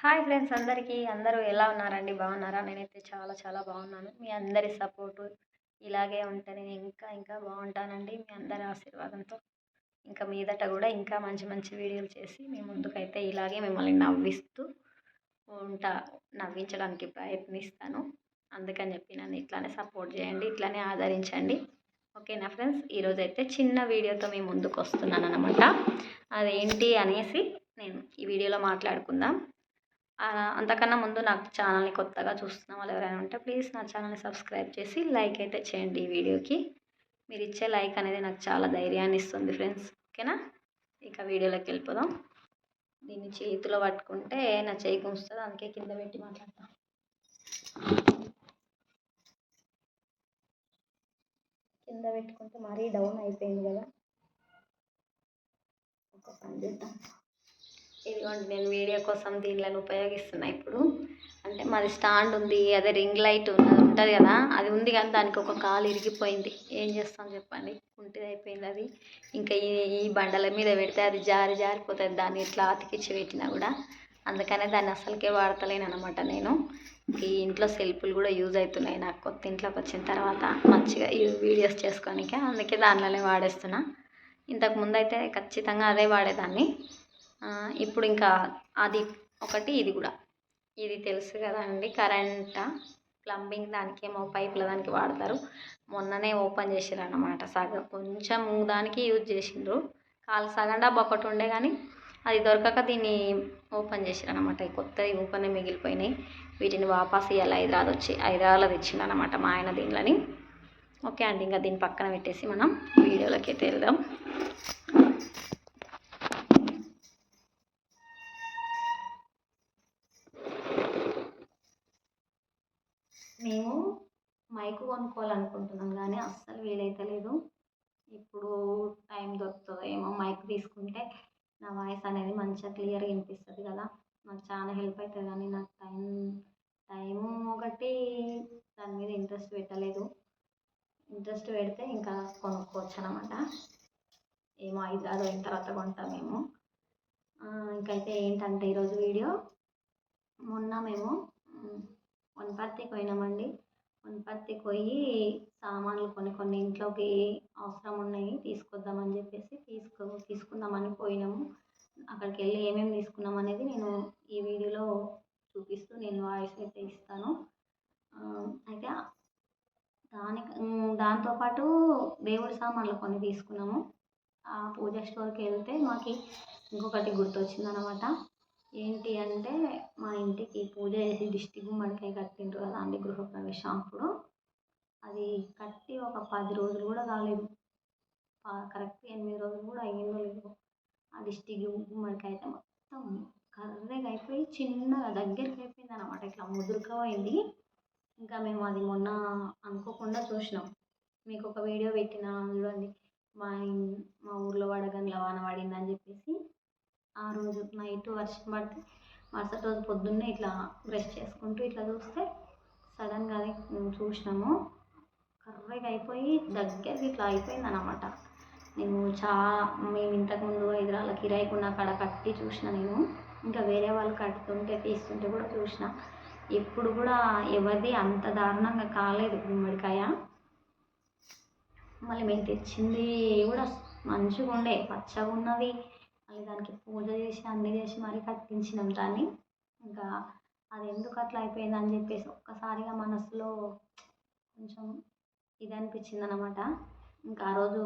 Hi friends అందరికీ. అందరూ ఎలా ఉన్నారండి? బాగున్నారా? నేనైతే చాలా చాలా బాగున్నాను. మీ అందరి సపోర్టు ఇలాగే ఉంటే నేను ఇంకా ఇంకా బాగుంటానండి. మీ అందరి ఆశీర్వాదంతో ఇంకా మీదట కూడా ఇంకా మంచి మంచి వీడియోలు చేసి మీ ముందుకైతే ఇలాగే మిమ్మల్ని నవ్విస్తూ ఉంటా నవ్వించడానికి ప్రయత్నిస్తాను. అందుకని చెప్పి నన్ను ఇట్లానే సపోర్ట్ చేయండి ఇట్లానే ఆదరించండి. ఓకేనా ఫ్రెండ్స్? ఈరోజు అయితే చిన్న వీడియోతో మీ ముందుకు వస్తున్నాను అనమాట అదేంటి అనేసి నేను ఈ వీడియోలో మాట్లాడుకుందాం. అంతకన్నా ముందు నాకు ఛానల్ని కొత్తగా చూస్తున్న వాళ్ళు ఎవరైనా ఉంటే ప్లీజ్ నా ఛానల్ని సబ్స్క్రైబ్ చేసి లైక్ అయితే చేయండి ఈ వీడియోకి. మీరు ఇచ్చే లైక్ అనేది నాకు చాలా ధైర్యాన్ని ఇస్తుంది ఫ్రెండ్స్. ఓకేనా? ఇక వీడియోలోకి వెళ్ళిపోదాం. దీన్ని చేతిలో పట్టుకుంటే నా చేయి గుంస్తుంది అందుకే కింద పెట్టి మాట్లాడతాం. కింద పెట్టుకుంటే మరీ డౌన్ అయిపోయింది కదా. ఒక పని చేద్దాం. ఇదిగోండి నేను వీడియో కోసం దీనిలను ఉపయోగిస్తున్నా ఇప్పుడు. అంటే మాది స్టాండ్ ఉంది అదే రింగ్ లైట్ ఉన్నది ఉంటుంది కదా అది ఉంది కానీ దానికి ఒక కాలు ఇరిగిపోయింది. ఏం చేస్తాం చెప్పండి? కుంటిది అయిపోయింది అది. ఇంకా ఈ ఈ బండల మీద పెడితే అది జారి జారిపోతుంది దాన్ని ఇట్లా అతికిచ్చి పెట్టినా కూడా. అందుకనే దాన్ని అసలుకే వాడతలేను అనమాట నేను. ఈ ఇంట్లో సెల్ఫ్లు కూడా యూజ్ అవుతున్నాయి నాకు కొత్త ఇంట్లోకి వచ్చిన తర్వాత. మంచిగా ఈ వీడియోస్ చేసుకోనికే అందుకే దానిలోనే వాడేస్తున్నా. ఇంతకు ముందు అయితే ఖచ్చితంగా అదే వాడేదాన్ని. ఇప్పుడు ఇంకా అది ఒకటి ఇది కూడా. ఇది తెలుసు కదా అండి కరెంట్? ప్లంబింగ్ దానికి ఏమో పైపుల దానికి వాడతారు. మొన్ననే ఓపెన్ చేసారు అనమాట సగం. కొంచెం దానికి యూజ్ చేసిండ్రు. కాలు సగం డబ్బా ఒకటి ఉండే కానీ అది దొరకక దీన్ని ఓపెన్ చేసారు అనమాట ఈ కొత్తది ఓపెన్ మిగిలిపోయినాయి. వీటిని వాపస్ ఇవ్వాలి హైదరాబాద్ వచ్చి హైదరాబాద్లో తెచ్చిండు అనమాట మా ఆయన దీనిలని ఓకే అండి ఇంకా దీన్ని పక్కన పెట్టేసి మనం వీడియోలోకి అయితే వెళ్దాం. బైక్ కొనుక్కోవాలనుకుంటున్నాం కానీ అస్సలు వీలైతలేదు ఇప్పుడు టైం దొరుకుతుందో ఏమో మైక్ తీసుకుంటే నా వాయిస్ అనేది మంచిగా క్లియర్గా వినిపిస్తుంది కదా. నాకు చాలా హెల్ప్ అవుతుంది కానీ నాకు టైం టైము ఒకటి దాని మీద ఇంట్రెస్ట్ పెట్టలేదు. ఇంట్రెస్ట్ పెడితే ఇంకా కొనుక్కోవచ్చు అనమాట ఏమో హైదరాబాద్ అయిన తర్వాత కొంటాం మేము. ఇంకైతే ఏంటంటే ఈరోజు వీడియో మొన్న మేము వన్ వనపర్తికి పోయినామండి. పత్తి పోయి సామాన్లు కొన్ని కొన్ని ఇంట్లోకి అవసరం ఉన్నాయి తీసుకొద్దామని చెప్పేసి తీసుకో తీసుకుందామని పోయినాము. అక్కడికి వెళ్ళి ఏమేమి తీసుకున్నాం అనేది నేను ఈ వీడియోలో చూపిస్తూ నేను వాయిస్ అయితే ఇస్తాను. అయితే దానికి దాంతోపాటు దేవుడి సామాన్లు కొన్ని తీసుకున్నాము. ఆ పూజ స్టోర్కి వెళ్తే మాకు ఇంకొకటి గుర్తొచ్చిందనమాట. ఏంటి అంటే మా ఇంటికి పూజ చేసి దిష్టి గుమ్మడికాయ కట్టిండ్రు కదా అండి గృహప్రవేశం అప్పుడు. అది కట్టి ఒక పది రోజులు కూడా కాలేదు. కరెక్ట్ ఎనిమిది రోజులు కూడా అయ్యిందో లేదో ఆ దిష్టి గుమ్మడికాయ అయితే మొత్తం కర్రగా అయిపోయి చిన్నగా దగ్గరికి అయిపోయింది అనమాట ఇట్లా ముదురుకపోయింది ఇంకా మేము అది మొన్న అనుకోకుండా చూసినాం. మీకు ఒక వీడియో పెట్టిన చూడండి. మా మా ఊర్లో వడగండ్ల వాన పడిందని చెప్పేసి ఆ రోజు నైట్ వర్షం పడితే మరుసటి రోజు పొద్దున్నే ఇట్లా బ్రష్ చేసుకుంటూ ఇట్లా చూస్తే సడన్గా అది చూసినాము. కర్రెగా అయిపోయి దగ్గరికి ఇట్లా అయిపోయింది అనమాట నేను చా మేము ఇంతకుముందు హైదరాబాద్లో కిరాయికి ఉన్న కాడ కట్టి చూసిన నేను. ఇంకా వేరే వాళ్ళు కడుతుంటే తీస్తుంటే కూడా చూసిన. ఎప్పుడు కూడా ఎవరిది అంత దారుణంగా కాలేదు గుమ్మడికాయ. మళ్ళీ మేము తెచ్చింది కూడా మంచిగా ఉండే పచ్చగా ఉన్నది మళ్ళీ దానికి పూజ చేసి అన్నీ చేసి మరీ కట్టించినాం దాన్ని. ఇంకా అది ఎందుకు అట్లా అయిపోయిందని చెప్పేసి ఒక్కసారిగా మనసులో కొంచెం ఇది అనిపించింది అనమాట ఇంకా ఆ రోజు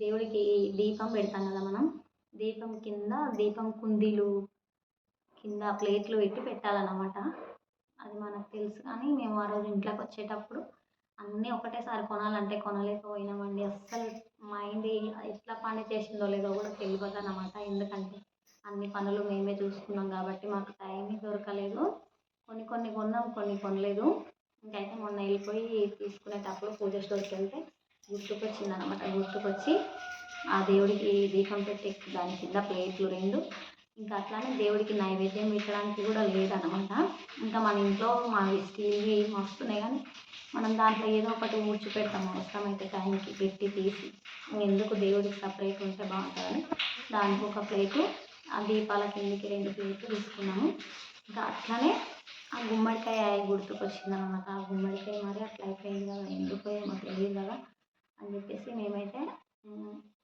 దేవుడికి దీపం పెడతాం కదా మనం. దీపం కింద దీపం కుందీలు కింద ప్లేట్లు పెట్టి పెట్టాలన్నమాట. అది మనకు తెలుసు కానీ మేము ఆ రోజు ఇంట్లోకి వచ్చేటప్పుడు అన్నీ ఒకటేసారి కొనాలంటే కొనలేకపోయినామండి. అస్సలు మైండ్ ఎట్లా పని చేసిందో లేదో కూడా తెలియదు అనమాట ఎందుకంటే అన్ని పనులు మేమే చూసుకున్నాం కాబట్టి మాకు టైం దొరకలేదు. కొన్ని కొన్ని కొన్నాం కొన్ని కొనలేదు. ఇంకైతే మొన్న వెళ్ళిపోయి తీసుకునేటప్పుడు పూజ స్టోర్కి వెళ్తే గుర్తుకొచ్చింది అనమాట గుర్తుకొచ్చి ఆ దేవుడికి దీపం పెట్టి దాని కింద ప్లేట్లు రెండు ఇంకా అట్లానే దేవుడికి నైవేద్యం పెట్టడానికి కూడా లేదనమాట. ఇంకా మన ఇంట్లో మా స్టీల్వి వస్తున్నాయి కానీ మనం దాంట్లో ఏదో ఒకటి ఊడ్చి పెడతాం అవసరమైతే టైంకి పెట్టి తీసి. ఎందుకు దేవుడికి సపరేట్ ఉంటే బాగుంటుందని దానికి ఒక ప్లేటు ఆ దీపాల కిందకి రెండు ప్లేట్లు తీసుకున్నాము. ఇంకా అట్లనే ఆ గుమ్మడికాయ గుర్తుకొచ్చింది అనమాట ఆ గుమ్మడికాయ మరి అట్లా అయిపోయింది కదా ఎందుకు ఏమో తెలియదు కదా అని చెప్పేసి మేమైతే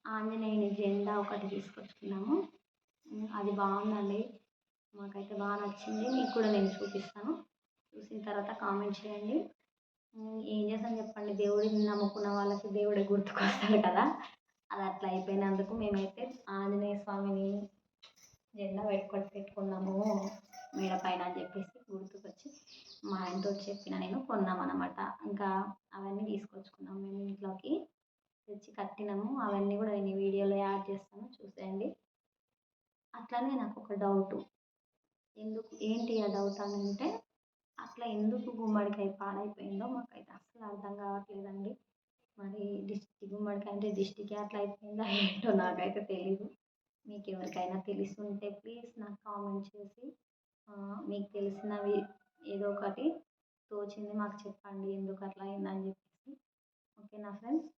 ఆంజనేయుని జెండా ఒకటి తీసుకొచ్చుకున్నాము. అది బాగుందండి. మాకైతే బాగా నచ్చింది. మీకు కూడా నేను చూపిస్తాను. చూసిన తర్వాత కామెంట్ చేయండి. ఏం చేస్తాను చెప్పండి. దేవుడిని నమ్ముకున్న వాళ్ళకి దేవుడే గుర్తుకొస్తాడు కదా. అది అట్లా అయిపోయినందుకు మేమైతే ఆంజనేయ స్వామిని జెండా పెట్టుకొని పెట్టుకున్నాము. మేడ పైన అని చెప్పేసి గుర్తుకొచ్చి మా ఆయనతో చెప్పిన నేను కొన్నామన్నమాట. ఇంకా అవన్నీ తీసుకొచ్చుకున్నాం మేము ఇంట్లోకి. తెచ్చి కట్టినాము. అవన్నీ కూడా నేను వీడియోలో యాడ్ చేస్తాను. చూసేయండి. అట్లనే నాకు ఒక డౌటు. ఎందుకు ఏంటి ఆ డౌట్ అని అంటే అట్లా ఎందుకు గుమ్మడికాయ పాడైపోయిందో మాకైతే అసలు అర్థం కావట్లేదండి. మరి దిష్టి గుమ్మడికాయ అంటే దిష్టికి అట్లా అయిపోయిందా ఏంటో నాకైతే తెలియదు మీకు ఎవరికైనా తెలిసుంటే ప్లీజ్ నాకు కామెంట్ చేసి మీకు తెలిసినవి ఏదో ఒకటి తోచింది మాకు చెప్పండి ఎందుకు అట్లా అయిందని చెప్పేసి. ఓకేనా ఫ్రెండ్స్?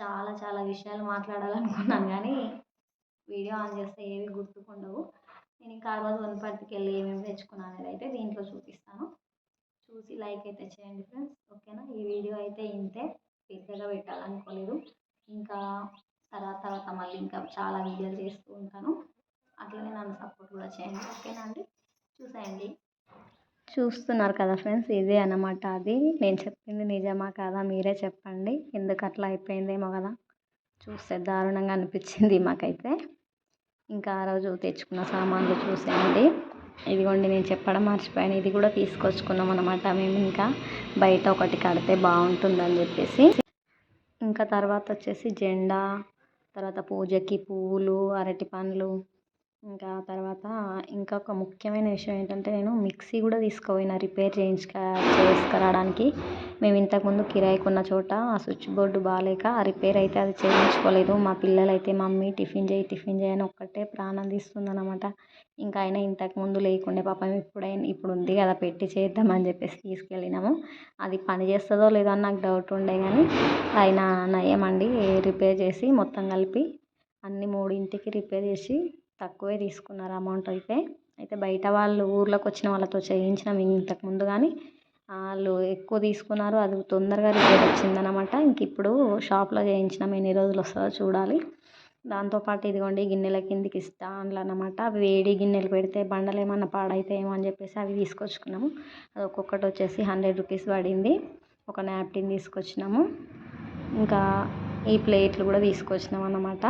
చాలా చాలా విషయాలు మాట్లాడాలనుకున్నాను కానీ వీడియో ఆన్ చేస్తే ఏవి గుర్తుకుండవు. నేను ఇంకా ఆ రోజు వనపర్తికి వెళ్ళి ఏమేమి తెచ్చుకున్నాను అనేది అయితే దీంట్లో చూపిస్తాను. చూసి లైక్ అయితే చేయండి ఫ్రెండ్స్. ఓకేనా? ఈ వీడియో అయితే ఇంతే. పెద్దగా పెట్టాలనుకోలేదు. ఇంకా తర్వాత తర్వాత మళ్ళీ ఇంకా చాలా వీడియోలు చేస్తూ ఉంటాను. అట్లనే నన్ను సపోర్ట్ కూడా చేయండి. ఓకేనా అండి? చూసేయండి. చూస్తున్నారు కదా ఫ్రెండ్స్ ఇదే అన్నమాట అది. నేను చెప్పింది నిజమా కాదా మీరే చెప్పండి. ఎందుకు అట్లా అయిపోయిందేమో కదా. చూస్తే దారుణంగా అనిపించింది మాకైతే. ఇంకా ఆ రోజు తెచ్చుకున్న సామాన్లు చూసేయండి ఇదిగోండి నేను చెప్పడం మర్చిపోయాను. ఇది కూడా తీసుకొచ్చుకున్నాం అనమాట మేము ఇంకా బయట ఒకటి కడితే బాగుంటుందని చెప్పేసి. ఇంకా తర్వాత వచ్చేసి జెండా తర్వాత పూజకి పువ్వులు అరటి పండ్లు ఇంకా తర్వాత ఇంకా ఒక ముఖ్యమైన విషయం ఏంటంటే నేను మిక్సీ కూడా తీసుకుపోయిన రిపేర్ చేయించుక చేసుకురావడానికి. మేము ఇంతకుముందు కిరాయికి ఉన్న చోట ఆ స్విచ్ బోర్డు బాగాలేక రిపేర్ అయితే అది చేయించుకోలేదు. మా పిల్లలు అయితే మమ్మీ టిఫిన్ చేయి టిఫిన్ చేయి అని ఒక్కటే ప్రాణం తీస్తుంది అనమాట ఇంకా అయినా ఇంతకుముందు లేకుండే పాపం ఇప్పుడైనా ఇప్పుడు ఉంది కదా పెట్టి చేద్దామని చెప్పేసి తీసుకెళ్ళినాము. అది పని చేస్తుందో లేదో అని నాకు డౌట్ ఉండే కానీ అయినా నయమండి రిపేర్ చేసి మొత్తం కలిపి అన్ని మూడింటికి రిపేర్ చేసి తక్కువే తీసుకున్నారు అమౌంట్ అయితే. అయితే బయట వాళ్ళు ఊర్లోకి వచ్చిన వాళ్ళతో చేయించినాం ఇంతకు ముందు కానీ వాళ్ళు ఎక్కువ తీసుకున్నారు. అది తొందరగా రిపేర్ వచ్చిందనమాట ఇంక ఇప్పుడు షాప్లో చేయించినాం. ఎన్ని రోజులు వస్తుందో చూడాలి. దాంతోపాటు ఇదిగోండి గిన్నెల కిందికి స్టాండ్లు అనమాట అవి వేడి గిన్నెలు పెడితే బండలు ఏమన్నా పాడైతాయేమో అని చెప్పేసి అవి తీసుకొచ్చుకున్నాము. అది ఒక్కొక్కటి వచ్చేసి హండ్రెడ్ రూపీస్ పడింది. ఒక నాప్కిన్ తీసుకొచ్చినాము. ఇంకా ఈ ప్లేట్లు కూడా తీసుకొచ్చినాం అన్నమాట.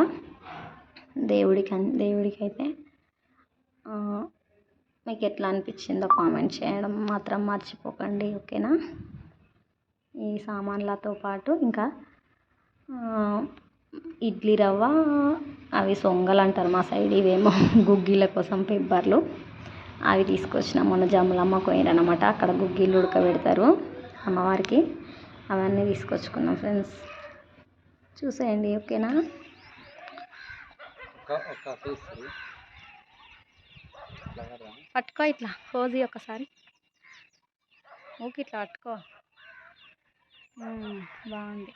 దేవుడికి దేవుడికైతే దేవుడికి అయితే మీకు ఎట్లా అనిపించిందో కామెంట్ చేయడం మాత్రం మర్చిపోకండి ఓకేనా? ఈ సామాన్లతో పాటు ఇంకా ఇడ్లీ రవ్వ అవి సొంగలు అంటారు మా సైడ్ ఇవేమో గుగ్గిల కోసం పెబ్బర్లు. అవి తీసుకొచ్చిన మొన్న జమ్ములమ్మ పోయిరనమాట అక్కడ గుగ్గిళ్ళు ఉడకబెడతారు అమ్మవారికి. అవన్నీ తీసుకొచ్చుకున్నాం ఫ్రెండ్స్. చూసేయండి ఓకేనా? ఒక పీస్ పట్టుకో ఇట్లా కోజీ ఒకసారి. ఊకి ఇట్లా పట్టుకో. బాగుంది.